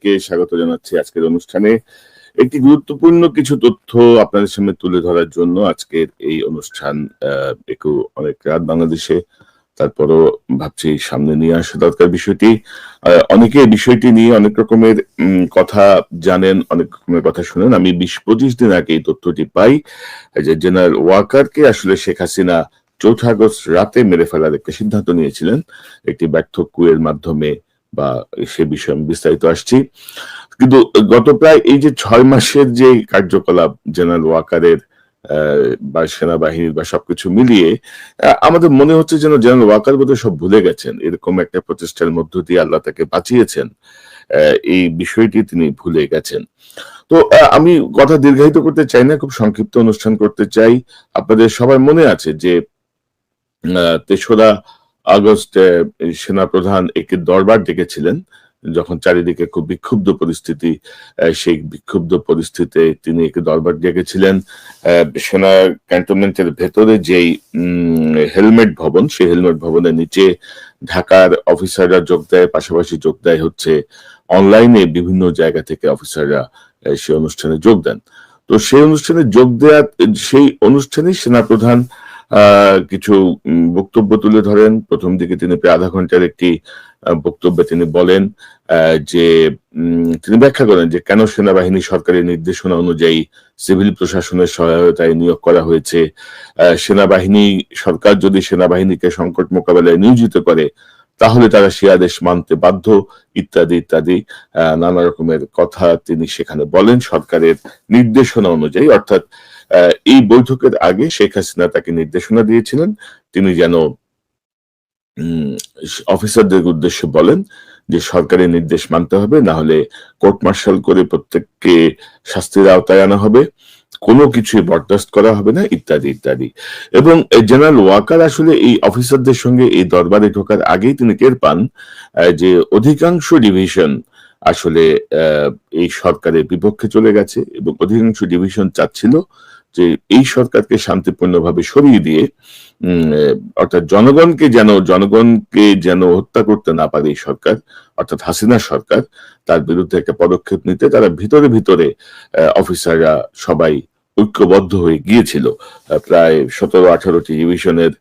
সবাইকে স্বাগত জানাচ্ছি আজকের অনুষ্ঠানে। একটি গুরুত্বপূর্ণ কিছু তথ্য আপনাদের সামনে তুলে ধরার জন্য আজকের এই অনুষ্ঠান একটু অনেক রাত বাংলাদেশে। তারপরও ভাবছি সামনে নিয়ে আসা দরকার বিষয়টি। অনেকে বিষয়টি নিয়ে অনেক রকমের কথা জানেন, অনেক রকমের কথা শুনেন। আমি বিশ পঁচিশ দিন আগে এই তথ্যটি পাই যে জেনারেল ওয়াকারকে আসলে শেখ হাসিনা চৌঠা আগস্ট রাতে মেরে ফেলার একটা সিদ্ধান্ত নিয়েছিলেন। একটি ব্যর্থ কুয়ের মাধ্যমে বা সে বিষয়ে আমি বিস্তারিত আসছি। কিন্তু গত প্রায় এই যে ছয় মাসের যে কার্যকলাপ, জেনারেল ওয়াকারের বা সেনাবাহিনীর বা সবকিছু মিলিয়ে আমাদের মনে হচ্ছে যেন জেনারেল ওয়াকার বোধহয় সব ভুলে গেছেন। এরকম একটা প্রচেষ্টার মধ্য দিয়ে আল্লাহ তাকে বাঁচিয়েছেন। এই বিষয়টি তিনি ভুলে গেছেন। তো আমি কথা দীর্ঘায়িত করতে চাই না, খুব সংক্ষিপ্ত অনুষ্ঠান করতে চাই। আপনাদের সবাই মনে আছে যে তেসরা আগস্ট সেনাপ্রধান একটি দরবার ডেকেছিলেন যখন চারিদিকে খুব বিক্ষুব্ধ পরিস্থিতি সেই বিক্ষুব্ধ পরিস্থিতিতে তিনি একটি দরবার ডেকেছিলেন। সেনা ক্যান্টনমেন্টের ভেতরে যেই হেলমেট ভবন সেই হেলমেট ভবনের নিচে ঢাকার অফিসাররা যোগ দেয় পাশাপাশি যোগ দেয় হচ্ছে অনলাইনে বিভিন্ন জায়গা থেকে অফিসাররা সেই অনুষ্ঠানে যোগ দেন। তো সেই অনুষ্ঠানে যোগ দেওয়া সেই অনুষ্ঠানে সেনাপ্রধান আহ, কিছু বক্তব্য তুলে ধরেন। প্রথম দিকে তিনি প্রায় আধা ঘণ্টার একটি বক্তব্যে তিনি বলেন যে তিনি ব্যাখ্যা করেন যে কেন সেনাবাহিনী সরকারি নির্দেশনা অনুযায়ী সিভিল প্রশাসনের সহায়তায় নিয়োগ করা হয়েছে। সেনাবাহিনী সরকার যদি সেনাবাহিনীকে সংকট মোকাবেলায় নিয়োজিত করে তাহলে তারা সে আদেশ মানতে বাধ্য ইত্যাদি ইত্যাদি। নানা রকমের কথা তিনি সেখানে বলেন সরকারের নির্দেশনা অনুযায়ী। অর্থাৎ আহ, এই বৈঠকের আগে শেখ হাসিনা তাকে নির্দেশনা দিয়েছিলেন। তিনি যেন অফিসারদের উদ্দেশ্যে বলেন যে সরকারি নির্দেশ মানতে হবে, না হলে কোর্ট মার্শাল করে প্রত্যেককে শাস্তির আওতায় আনা হবে। কোনো কিছুই বরদাস্ত করা হবে না, ইত্যাদি ইত্যাদি। এবং জেনারেল ওয়াকার আসলে এই অফিসারদের সঙ্গে এই দরবারে ঢোকার আগেই তিনি টের পান যে অধিকাংশ ডিভিশন আসলে এই সরকারের বিপক্ষে চলে গেছে এবং অধিকাংশ ডিভিশন চাচ্ছিল যে এই সরকারকে শান্তিপূর্ণভাবে সরিয়ে দিয়ে অর্থাৎ জনগণকে যেন জনগণকে যেন হত্যা করতে না পারে এই সরকার, অর্থাৎ হাসিনা সরকার, তার বিরুদ্ধে একটা পদক্ষেপ নিতে তারা ভিতরে ভিতরে অফিসাররা সবাই ঐক্যবদ্ধ হয়ে গিয়েছিল। প্রায় সতেরো আঠারোটি ডিভিশনের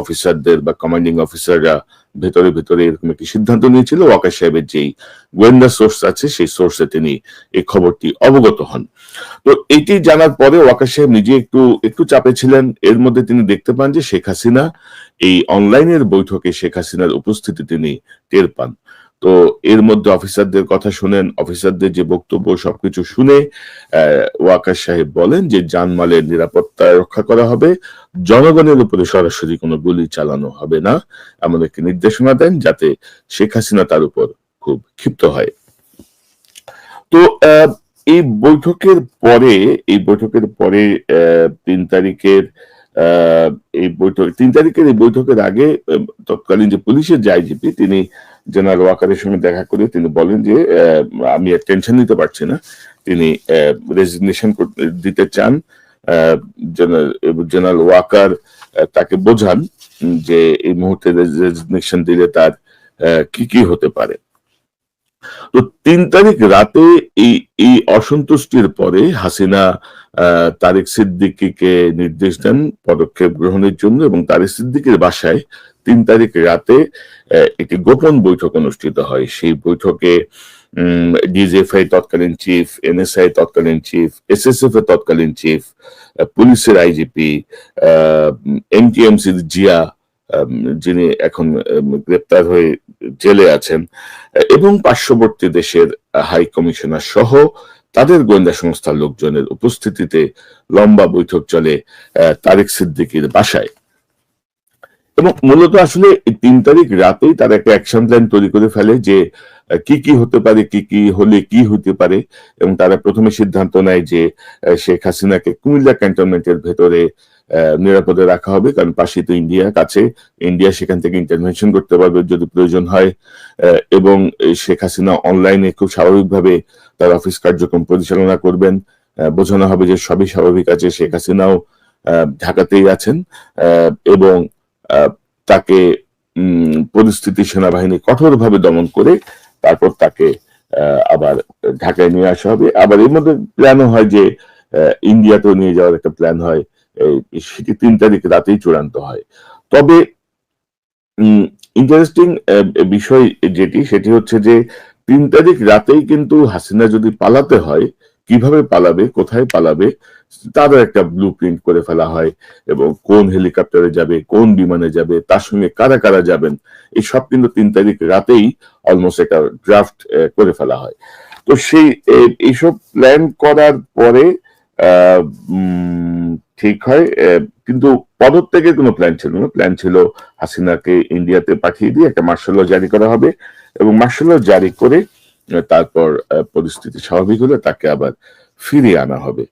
অফিসারদের বা কমান্ডিং অফিসাররা ভেতরে ভেতরে এরকম একটি সিদ্ধান্ত নিয়েছিল। ওয়াকার সাহেবের যেই গোয়েন্দা সোর্স আছে, সেই সোর্সে তিনি এই খবরটি অবগত হন। তো এটি জানার পরে ওয়াকার সাহেব নিজে একটু একটু চাপে ছিলেন। এর মধ্যে তিনি দেখতে পান যে শেখ হাসিনা এই অনলাইনের বৈঠকে শেখ হাসিনার উপস্থিতি তিনি টের পান। তো এর মধ্যে অফিসারদের কথা শুনেন অফিসারদের যে বক্তব্য সবকিছু শুনে ওয়াকার সাহেব বলেন যে জানমালের নিরাপত্তা রক্ষা করা হবে জনগণের উপরে সরাসরি কোনো গুলি চালানো হবে না এমন একটি নির্দেশনা দেন যাতে শেখ হাসিনা তার উপর খুব ক্ষিপ্ত হয়। তো এই বৈঠকের পরে এই বৈঠকের পরে তিন তারিখের আহ, এই বৈঠক, তিন তারিখের এই বৈঠকের আগে তৎকালীন যে পুলিশের যে আইজিপি, তিনি জেনারেল ওয়াকারের সঙ্গে দেখা করে তিনি বলেন যে আমি আর টেনশন নিতে পারছি না। তিনি রেজিগনেশন দিতে চান। জেনারেল ওয়াকার তাকে বোঝান যে এই মুহূর্তে রেজিগনেশন দিলে তার কি কি হতে পারে। তো তিন তারিখ রাতে এই এই অসন্তুষ্টির পরে হাসিনা তারেক সিদ্দিকীকে নির্দেশ দেন পদক্ষেপ গ্রহণের জন্য এবং তারেক সিদ্দিকের বাসায় তিন তারিখ রাতে একটি গোপন বৈঠক অনুষ্ঠিত হয়। সেই বৈঠকে ডিজিএফআই তৎকালীন চিফ, এনএসআই তৎকালীন চিফ, এসএসএফ এর তৎকালীন চিফ পুলিশের আইজিপি এমটিএমসির জিয়া যিনি এখন গ্রেপ্তার হয়ে জেলে আছেন এবং পার্শ্ববর্তী দেশের হাই কমিশনার সহ তাদের গোয়েন্দা সংস্থার লোকজনের উপস্থিতিতে লম্বা বৈঠক চলে তারেক সিদ্দিকীর বাসায়। এবং মূলত আসলে তিন তারিখ রাতেই তারা একটা অ্যাকশন প্ল্যান তৈরি করে ফেলে যে কি কি হতে পারে কি কি হলে কি হতে পারে এবং তারা প্রথমে সিদ্ধান্ত নেয় যে শেখ হাসিনাকে কুমিল্লা ক্যান্টনমেন্টের ভেতরে আহ, নিরাপদে রাখা হবে। কারণ পাশে তো ইন্ডিয়া, কাছে ইন্ডিয়া, সেখান থেকে ইন্টারভেনশন করতে পারবে যদি প্রয়োজন হয়। এবং শেখ হাসিনা অনলাইনে খুব স্বাভাবিকভাবে তার অফিস কার্যক্রম পরিচালনা করবেন। বোঝানো হবে যে সবই স্বাভাবিক আছে, শেখ হাসিনাও ঢাকাতেই আছেন। এবং তাকে পরিস্থিতি সেনাবাহিনী কঠোরভাবে দমন করে তারপর তাকে আবার ঢাকায় নিয়ে আসা হবে। আবার এর মধ্যে প্ল্যানও হয় যে ইন্ডিয়াতেও নিয়ে যাওয়ার একটা প্ল্যান হয়। সেটি তিন তারিখ রাতেই চূড়ান্ত হয়। তবে ইন্টারেস্টিং বিষয় যেটি, সেটি হচ্ছে যে, তিন তারিখ রাতেই কিন্তু হাসিনা যদি পালাতে হয়, কীভাবে পালাবে, কোথায় পালাবে, তারও একটা ব্লু প্রিন্ট করে ফেলা হয়। এবং কোন হেলিকপ্টারে যাবে, কোন বিমানে যাবে, তার সঙ্গে কারা কারা যাবেন এই সব কিন্তু তিন তারিখ রাতেই অলমোস্ট একটা ড্রাফট করে ফেলা হয়। তো সেই এইসব প্ল্যান করার পরে ঠিক হয়। কিন্তু পদত্যাগের কোনো প্ল্যান ছিল না। প্ল্যান ছিল হাসিনাকে ইন্ডিয়াতে পাঠিয়ে দিয়ে একটা মার্শাল জারি করা হবে এবং মার্শাল জারি করে তারপর পরিস্থিতি স্বাভাবিক হলে তাকে আবার ফিরিয়ে আনা হবে।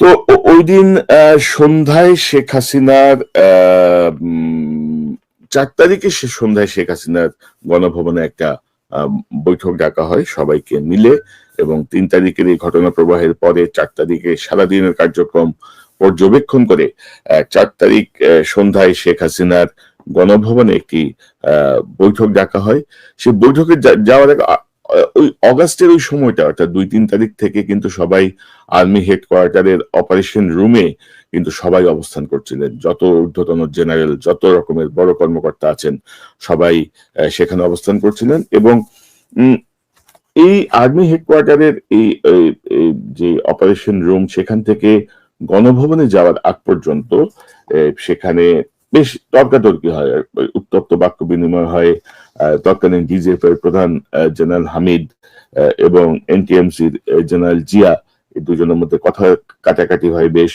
তো ওই দিন সন্ধ্যায় শেখ হাসিনার চার তারিখে সে সন্ধ্যায় শেখ হাসিনার গণভবনে একটা বৈঠক ডাকা হয়। সবাইকে মিলে এবং তিন তারিখের এই ঘটনা প্রবাহের পরে চার তারিখে সারাদিনের কার্যক্রম পর্যবেক্ষণ করে চার তারিখ সন্ধ্যায় শেখ হাসিনার গণভবনে একটি বৈঠক ডাকা হয়। সেই বৈঠকে যাওয়ার ওই অগাস্টের ওই সময়টা, অর্থাৎ দুই তিন তারিখ থেকে কিন্তু সবাই আর্মি হেডকোয়ার্টারের অপারেশন রুমে কিন্তু সবাই অবস্থান করছিলেন। যত ঊর্ধ্বতন জেনারেল, যত রকমের বড় কর্মকর্তা আছেন, সবাই সেখানে অবস্থান করছিলেন এবং এই আর্মি হেডকোয়ার্টারের এই যে অপারেশন রুম সেখান থেকে গণভবনে যাওয়ার আগ পর্যন্ত সেখানে বেশ তর্কাতর্কি হয়। উত্তপ্ত বাক্য বিনিময় হয় তৎকালীন ডিজিএফ এর প্রধান জেনারেল হামিদ এবং এনটিএমসির জেনারেল জিয়া এই দুজনের মধ্যে কথা কাটাকাটি হয় বেশ।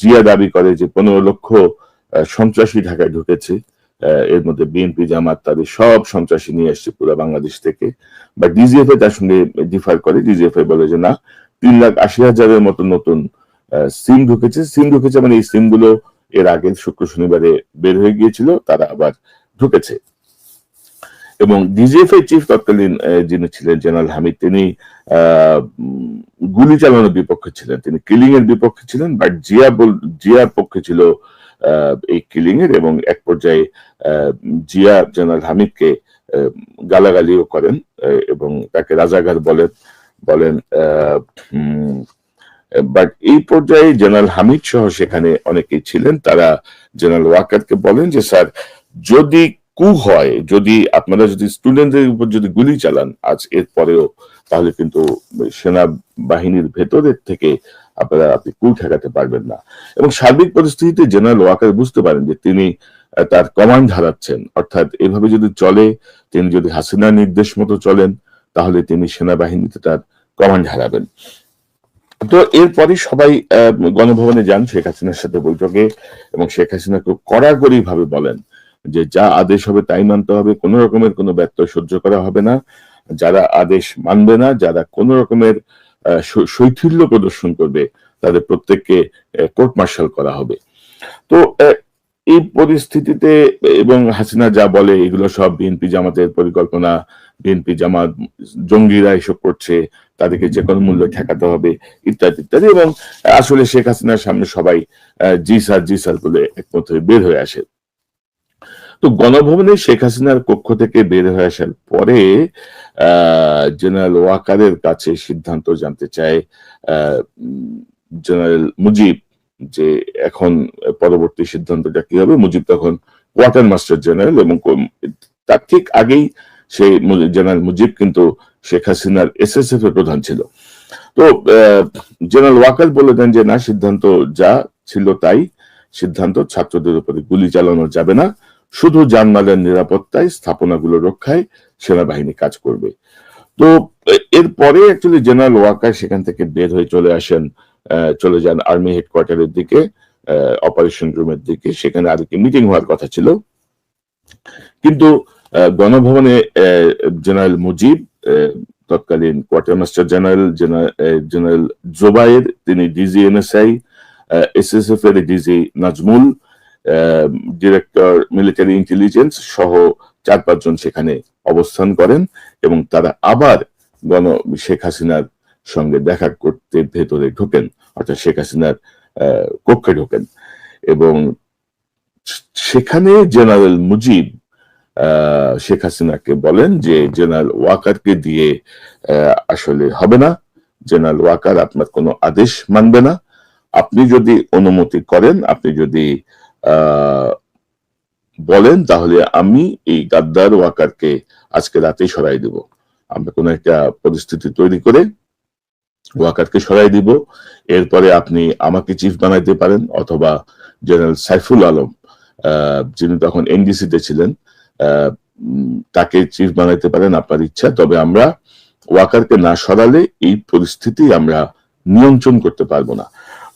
জিয়া দাবি করে যে পনেরো লক্ষ সন্ত্রাসী ঢাকায় ঢুকেছে। এর মধ্যে বিএনপি জামাত তাদের সব সন্ত্রাসী নিয়ে আসছে পুরো বাংলাদেশ থেকে। বা ডিজিএফ তার সঙ্গে ডিফার করে। ডিজিএফ বলে যে না তিন লাখ আশি হাজারের মতো নতুন সিম ঢুকেছে। সিম ঢুকেছে মানে এই সিমগুলো এর আগে শুক্র শনিবারে বের হয়ে গিয়েছিল তারা আবার ঢুকেছে। এবং ডিজিএফ এর চিফ তৎকালীন যিনি ছিলেন জেনারেল হামিদ তিনি গুলি চালানোর বিপক্ষে ছিলেন। তিনি কিলিং এর বিপক্ষে ছিলেন বাট জিয়া জিয়ার পক্ষে ছিল আহ, এই কিলিং এর এবং এক পর্যায়ে জিয়া জেনারেল হামিদকে গালাগালিও করেন এবং তাকে রাজাঘাট বলেন বলেন বাট এই পর্যায়ে জেনারেল হামিদ সহ সেখানে অনেকেই ছিলেন। তারা জেনারেল ওয়াকারকে বলেন যে, স্যার, যদি কু হয়, যদি আপনারা যদি স্টুডেন্টদের উপর যদি গুলি চালান, আজ এর পরেও তাহলে কিন্তু সেনা বাহিনীর ভেতরের থেকে আপনারা আপনি কু ঠেকাতে পারবেন না। এবং সার্বিক পরিস্থিতিতে জেনারেল ওয়াকার বুঝতে পারেন যে তিনি তার কমান্ড হারাচ্ছেন। অর্থাৎ এভাবে যদি চলে তিনি যদি হাসিনার নির্দেশ মতো চলেন তাহলে তিনি সেনাবাহিনীতে তার কমান্ড হারাবেন। তো এরপরই সবাই গণভবনে যান শেখ হাসিনার সাথে বৈঠকে এবং শেখ হাসিনা খুব কড়াকড়ি ভাবে বলেন যে যা আদেশ হবে তাই মানতে হবে কোন রকমের কোনো ব্যত্যয় সহ্য করা হবে না। যারা আদেশ মানবে না যারা কোন রকমের আহ, শৈথিল্য প্রদর্শন করবে, তাদের প্রত্যেককে কোর্ট মার্শাল করা হবে। তো এই পরিস্থিতিতে, এবং হাসিনা যা বলে, এগুলো সব বিএনপি জামাতের পরিকল্পনা। বিএনপি জামাত, জঙ্গিরা এসব করছে, তাদেরকে যে কোনো মূল্য ঠেকাতে হবে, ইত্যাদি ইত্যাদি, এবং আসলে শেখ হাসিনার সামনে সবাই জি স্যার জি স্যার বলে একমত বের হয়ে আসে। তো গণভবনে শেখ হাসিনার কক্ষ থেকে বের হয়ে আসার পরে জেনারেল ওয়াকারের কাছে সিদ্ধান্ত জানতে চায় জেনারেল মুজিব যে এখন পরবর্তী সিদ্ধান্তটা কি হবে? মুজিব তখন কোয়ার্টার মাস্টার জেনারেল এবং তার ঠিক আগেই সেই জেনারেল মুজিব কিন্তু শেখ হাসিনার এসএসএফ এর প্রধান ছিল। তো জেনারেল ওয়াকার বলে দেন যে, না, সিদ্ধান্ত যা ছিল তাই, সিদ্ধান্ত ছাত্রদের উপরে গুলি চালানো যাবে না। শুধু জানমালের নিরাপত্তায় স্থাপনাগুলো রক্ষায় সেনাবাহিনী কাজ করবে। তো এরপরে অ্যাকচুয়ালি জেনারেল ওয়াকার সেখান থেকে বের হয়ে চলে আসেন চলে যান আর্মি হেডকোয়ার্টারের দিকে অপারেশন রুমের দিকে। সেখানে আর কি মিটিং হওয়ার কথা ছিল। কিন্তু গণভবনে জেনারেল মুজিব তৎকালীন কোয়ার্টার মাস্টার জেনারেল জেনা- জেনারেল জোবায়ের, তিনি ডিজি এনএসআই এসএসএফ এর DG Nazmul director military intelligence সহ চার পাঁচজন সেখানে অবস্থান করেন এবং তারা আবার গণ শেখ হাসিনার সঙ্গে দেখা করতে ভেতরে ঢোকেন অর্থাৎ শেখ হাসিনার কক্ষে ঢোকেন। এবং সেখানে জেনারেল মুজিব শেখ হাসিনাকে বলেন যে জেনারেল ওয়াকারকে দিয়ে আসলে হবে না। জেনারেল ওয়াকার আপনার কোনো আদেশ মানবে না। আপনি যদি অনুমতি করেন আপনি যদি আহ, বলেন, তাহলে আমি এই গাদ্দার ওয়াকারকে আজকে রাতেই সরাই দিব। আমরা কোনো একটা পরিস্থিতি তৈরি করে ওয়াকারকে সরাই দিব। এরপরে আপনি আমাকে চিফ বানাইতে পারেন, অথবা জেনারেল সাইফুল আলম যিনি তখন এনডিসিতে ছিলেন তাকে চিফ বানাইতে পারেন আপনার ইচ্ছা। তবে আমরা ওয়াকারকে না সরালে এই পরিস্থিতি আমরা নিয়ন্ত্রণ করতে পারব না।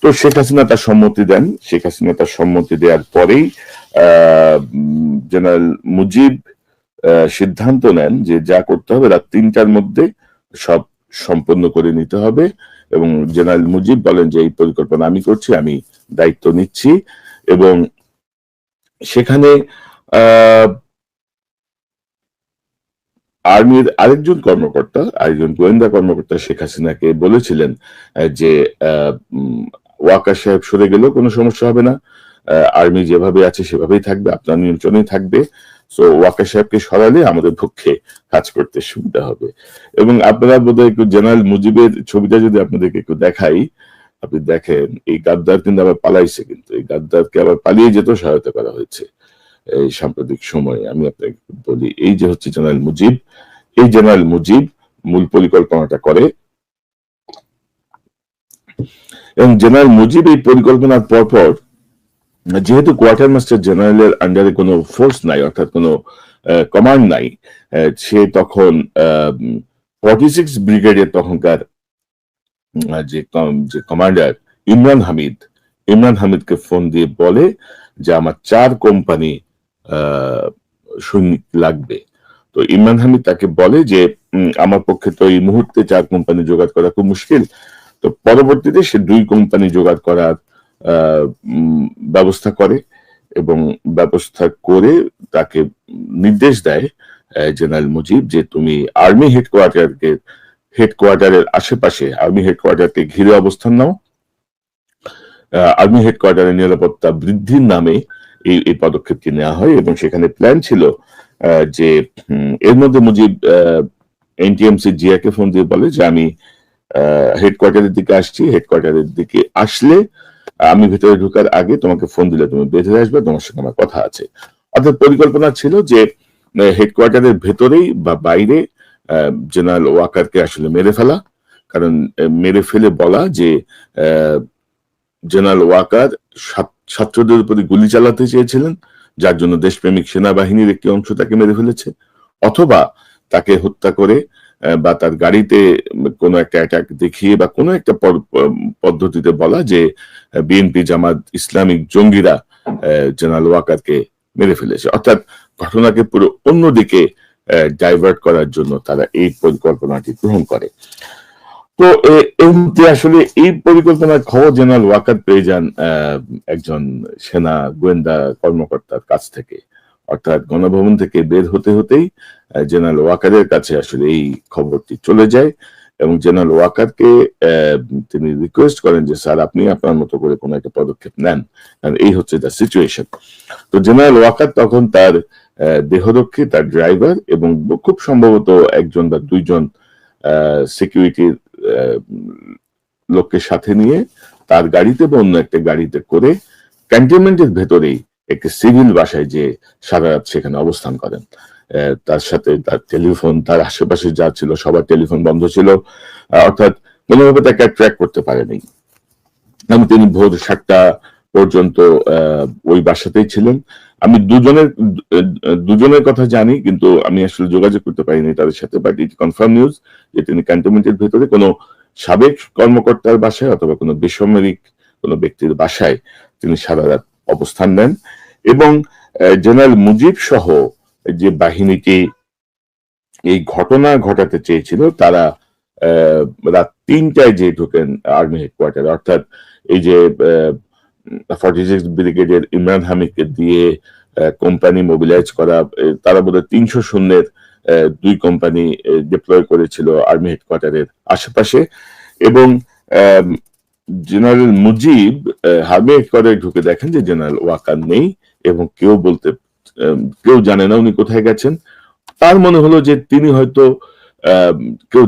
তো শেখ হাসিনা তার সম্মতি দেন। শেখ হাসিনা তার সম্মতি দেওয়ার পরেই জেনারেল মুজিব সিদ্ধান্ত নেন যে যা করতে হবে রাত তিনটার মধ্যে সব সম্পন্ন করে নিতে হবে এবং জেনারেল মুজিব বলেন যে, এই পরিকল্পনা আমি করছি, আমি দায়িত্ব নিচ্ছি। এবং সেখানে আর্মির আরেকজন কর্মকর্তা, আরেকজন গোয়েন্দা কর্মকর্তা শেখ হাসিনাকে বলেছিলেন যে ওয়াকার সাহেব সরে গেলেও কোনো সমস্যা হবে না। আর্মি যেভাবে আছে সেভাবেই থাকবে, আপনার নিয়ন্ত্রণেই থাকবে। সো ওয়াকার সাহেবকে সরালে আমাদের পক্ষে কাজ করতে সুবিধা হবে। এবং আপনারা বোধহয় একটু জেনারেল মুজিবের ছবিটা যদি আপনাদেরকে একটু দেখাই, আপনি দেখেন, এই গাদ্দার কিন্তু আবার পালাইছে কিন্তু। এই গাদ্দারকে আবার পালিয়ে যেতেও সহায়তা করা হয়েছে এই সাম্প্রতিক সময়ে। আমি আপনাকে বলি, এই যে হচ্ছে জেনারেল মুজিব, এই জেনারেল মুজিব মূল পরিকল্পনাটা করে এবং জেনারেল মুজিব এই পরিকল্পনার পরপর যেহেতু কোয়ার্টার মাস্টার জেনারেলের আন্ডারে কোনো ফোর্স নাই, অর্থাৎ কোনো কমান্ড নাই সে তখন ফর্টি সিক্স ব্রিগেডের তখনকার যে কমান্ডার ইমরান হামিদ, ইমরান হামিদকে ফোন দিয়ে বলে যে আমার চার কোম্পানি সৈনিক লাগবে। তো ইমরান হামিদ তাকে বলে যে আমার পক্ষে তো এই মুহূর্তে চার কোম্পানি জোগাড় করা খুব মুশকিল। তো পরবর্তীতে সে দুই কোম্পানি জোগাড় করার ব্যবস্থা করে এবং ব্যবস্থা করে তাকে নির্দেশ দেয় জেনারেল মুজিব যে তুমি আর্মি হেডকোয়ার্টারকে হেডকোয়ার্টারের আশেপাশে আর্মি হেডকোয়ার্টারকে ঘিরে অবস্থান নাও। আর্মি হেডকোয়ার্টারের নিরাপত্তা বৃদ্ধির নামে এই এই পদক্ষেপটি নেওয়া হয় এবং সেখানে প্ল্যান ছিল আহ, যে এর মধ্যে মুজিব এনটিএমসি জিয়াকে ফোন দিয়ে বলে যে আমি হেডকোয়ার্টারের দিকে আসছি হেডকোয়ার্টারের দিকে আসলে আমি ভেতরে ঢোকার আগে তোমাকে ফোন দিলে তুমি বেঁধে আসবে, তোমার সঙ্গে আমার কথা আছে। অর্থাৎ পরিকল্পনা ছিল যে হেডকোয়ার্টারের ভেতরেই বা বাইরে জেনারেল ওয়াকারকে আসলে মেরে ফেলা। কারণ মেরে ফেলে বলা যে জেনারেল ওয়াকার ছাত্রদের উপরে গুলি চালাতে চেয়েছিলেন, যার জন্য দেশপ্রেমিক সেনাবাহিনীর একটি অংশ তাকে মেরে ফেলেছে। অথবা তাকে হত্যা করে বা তার গাড়িতে কোনো একটা অ্যাটাক দেখিয়ে বা কোনো একটা পদ্ধতিতে বলা যে বিএনপি জামাত ইসলামিক জঙ্গিরা জেনারেল ওয়াকারকে মেরে ফেলেছে। অর্থাৎ ঘটনাকে পুরো অন্যদিকে ডাইভার্ট করার জন্য তারা এই পরিকল্পনাটি গ্রহণ করে। তো এর মধ্যে আসলে এই পরিকল্পনার খবর জেনারেল ওয়াকার পেয়ে যান একজন সেনা গোয়েন্দা কর্মকর্তার কাছ থেকে। অর্থাৎ গণভবন থেকে বের হতে হতেই জেনারেল ওয়াকারের কাছে আসলে এই খবরটি চলে যায় এবং জেনারেল ওয়াকারকে তিনি রিকোয়েস্ট করেন যে, স্যার, আপনি আপনার মতো করে কোনো একটা পদক্ষেপ নেন। কারণ এই হচ্ছে দ্য সিচুয়েশন তো জেনারেল ওয়াকার তখন তার দেহরক্ষী, তার ড্রাইভার এবং খুব সম্ভবত একজন বা দুইজন সিকিউরিটির লোককে সাথে নিয়ে তার গাড়িতে বা অন্য একটা গাড়িতে করে ক্যান্টনমেন্টের ভেতরেই একটি সিভিল বাসায় যে সারা রাত সেখানে অবস্থান করেন। তার সাথে তার টেলিফোন, তার আশেপাশে যা ছিল সবার টেলিফোন বন্ধ ছিল। অর্থাৎ কোনোভাবে তাকে ট্র্যাক করতে পারেনি। এবং তিনি ভোর সাতটা পর্যন্ত ওই বাসাতেই ছিলেন। আমি দুজনের দুজনের কথা জানি, কিন্তু আমি আসলে যোগাযোগ করতে পারিনি তাদের সাথে বাট ইট কনফার্ম নিউজ যে তিনি ক্যান্টনমেন্টের ভেতরে কোনো সাবেক কর্মকর্তার বাসায় অথবা কোনো বেসামরিক কোনো ব্যক্তির বাসায় তিনি সারা রাত অবস্থান নেন এবং জেনারেল মুজিব সহ যে বাহিনীটি এই ঘটনা ঘটাতে চেয়েছিল, তারা রাত তিনটায় যে ঢোকেন আর্মি হেডকোয়ার্টার, অর্থাৎ এই যে ফর্টি সিক্স ব্রিগেডের ইমরান হামিদকে দিয়ে কোম্পানি মোবিলাইজ করা তারা বোধহয় তিনশো শূন্যের দুই কোম্পানি ডিপ্লয় করেছিল আর্মি হেডকোয়ার্টারের আশেপাশে এবং জেনারেল মুজিব হার্মে করে ঢুকে দেখেন যে জেনারেল ওয়াকার নেই এবং কেউ বলতে কেউ জানে না উনি কোথায় গেছেন। তার মনে হলো যে তিনি হয়তো কেউ